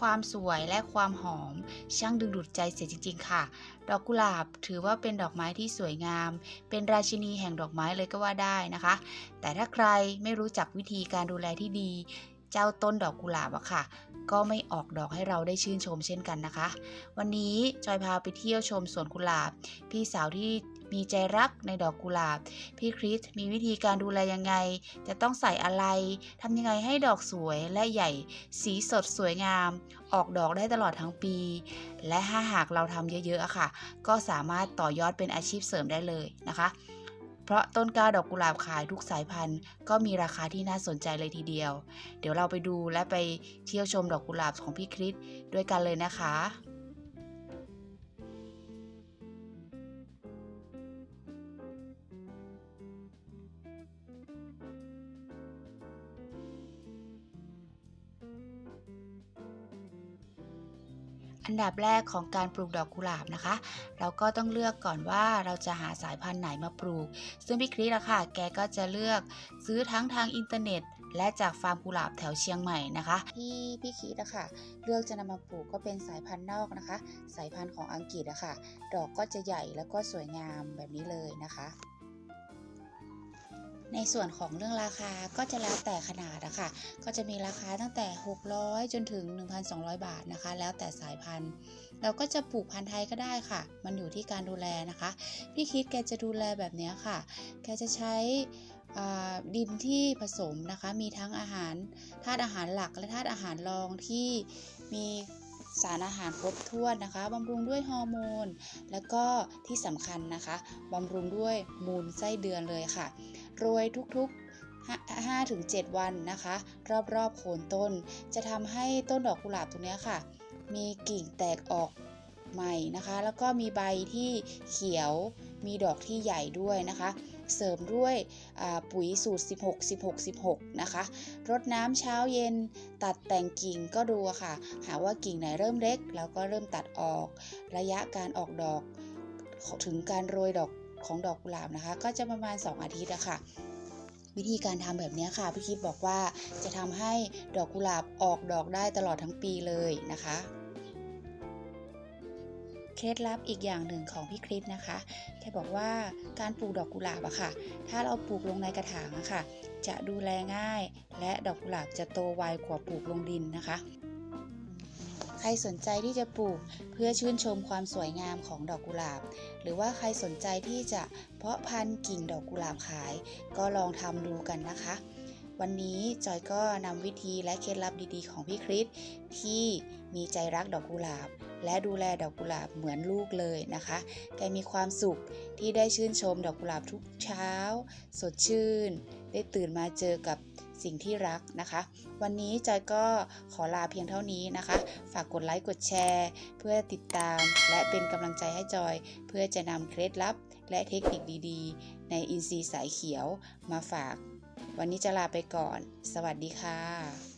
ความสวยและความหอม ช่างดึงดูดใจเสียจริง ๆ ค่ะ ดอกกุหลาบถือว่าเป็นดอกไม้ที่สวยงาม เป็นราชินีแห่งดอกไม้เลยก็ว่าได้นะคะ แต่ถ้าใครไม่รู้จักวิธีการดูแลที่ดี เจ้าต้นดอกกุหลาบอะค่ะ ก็ไม่ออกดอกให้เราได้ชื่นชมเช่นกันนะคะ วันนี้จอยพาไปเที่ยวชมสวนกุหลาบ พี่สาวที่ มีใจรักในดอกกุหลาบ พี่คริสมีวิธีการดูแลยังไง จะต้องใส่อะไรทำยังไงให้ดอกสวยและใหญ่ สีสดสวยงาม ออกดอกได้ตลอดทั้งปี และถ้าหากเราทำเยอะๆค่ะ ก็สามารถต่อยอดเป็นอาชีพเสริมได้เลยนะคะเพราะต้นกล้าดอกกุหลาบขายทุกสายพันธุ์ก็มีราคาที่น่าสนใจเลยทีเดียว เดี๋ยวเราไปดูและไปเที่ยวชมดอกกุหลาบของพี่คริสด้วยกันเลยนะคะ อันดับแรกของการปลูกดอกกุหลาบนะคะ เราก็ต้องเลือกก่อนว่าเราจะหาสายพันธุ์ไหนมาปลูก ซึ่งพี่คริสอะค่ะแกก็จะเลือกซื้อทั้งทางอินเทอร์เน็ต และจากฟาร์มกุหลาบแถวเชียงใหม่นะคะ ที่พี่คริสอะค่ะเลือกจะนำมาปลูกก็เป็นสายพันธุ์นอกนะคะ สายพันธุ์ของอังกฤษอะค่ะ ดอกก็จะใหญ่แล้วก็สวยงามแบบนี้เลยนะคะ ในส่วนของเรื่องราคาก็จะแล้วแต่ขนาดอะค่ะ ก็จะมีราคาตั้งแต่ 600 จนถึง 1,200 บาทนะคะ แล้วแต่สายพันธุ์ เราก็จะปลูกพันธุ์ไทยก็ได้ค่ะ มันอยู่ที่การดูแลนะคะ พี่คิดแกจะดูแลแบบนี้ค่ะ แกจะใช้ดินที่ผสมนะคะ มีทั้งอาหารธาตุอาหารหลักและธาตุอาหารรองที่มีสารอาหารครบถ้วนนะคะ บำรุงด้วยฮอร์โมน แล้วก็ที่สำคัญนะคะ บำรุงด้วยมูลไส้เดือนเลยค่ะ โรยทุกๆ 5-7 วันนะคะ รอบๆโคนต้น จะทำให้ต้นดอกกุหลาบตรงเนี้ยค่ะ มีกิ่งแตกออกใหม่นะคะ แล้วก็มีใบที่เขียวมีดอกที่ใหญ่ด้วยนะคะ เสริมด้วยปุ๋ยสูตร 16 16 16 นะคะ รดน้ำเช้าเย็นตัดแต่งกิ่งก็ดูค่ะ หาว่ากิ่งไหนเริ่มเล็ก แล้วก็เริ่มตัดออก ระยะการออกดอก ถึงการโรยดอก ของดอกกุหลาบนะคะ ก็จะประมาณ 2 อาทิตย์อะค่ะ วิธีการทำแบบนี้ค่ะพี่คิดบอกว่าจะทำให้ดอกกุหลาบออกดอกได้ตลอดทั้งปีเลยนะคะเคล็ดลับอีกอย่างหนึ่งของพี่คริสนะคะ แกบอกว่าการปลูกดอกกุหลาบอะค่ะ ถ้าเราปลูกลงในกระถางอะค่ะ จะดูแลง่าย และดอกกุหลาบจะโตไวกว่าปลูกลงดินนะคะ ใครสนใจที่จะปลูกเพื่อชื่นชมความสวยงามของดอกกุหลาบ หรือว่าใครสนใจที่จะเพาะพันธุ์กิ่งดอกกุหลาบขาย ก็ลองทำดูกันนะคะ วันนี้จอยก็นำวิธีและเคล็ดลับดีๆ ของพี่คริสที่มีใจรักดอกกุหลาบ และดูแลดอกกุหลาบเหมือนลูกเลยนะคะ แกมีความสุขที่ได้ชื่นชมดอกกุหลาบทุกเช้า สดชื่น ได้ตื่นมาเจอกับ สิ่งที่รักนะคะ วันนี้จอยก็ขอลาเพียงเท่านี้นะคะ ฝากกดไลค์กดแชร์ เพื่อติดตามและเป็นกำลังใจให้จอย เพื่อจะนำเคล็ดลับ และเทคนิคดีๆ ในอินซีสายเขียวมาฝาก วันนี้จะลาไปก่อน สวัสดีค่ะ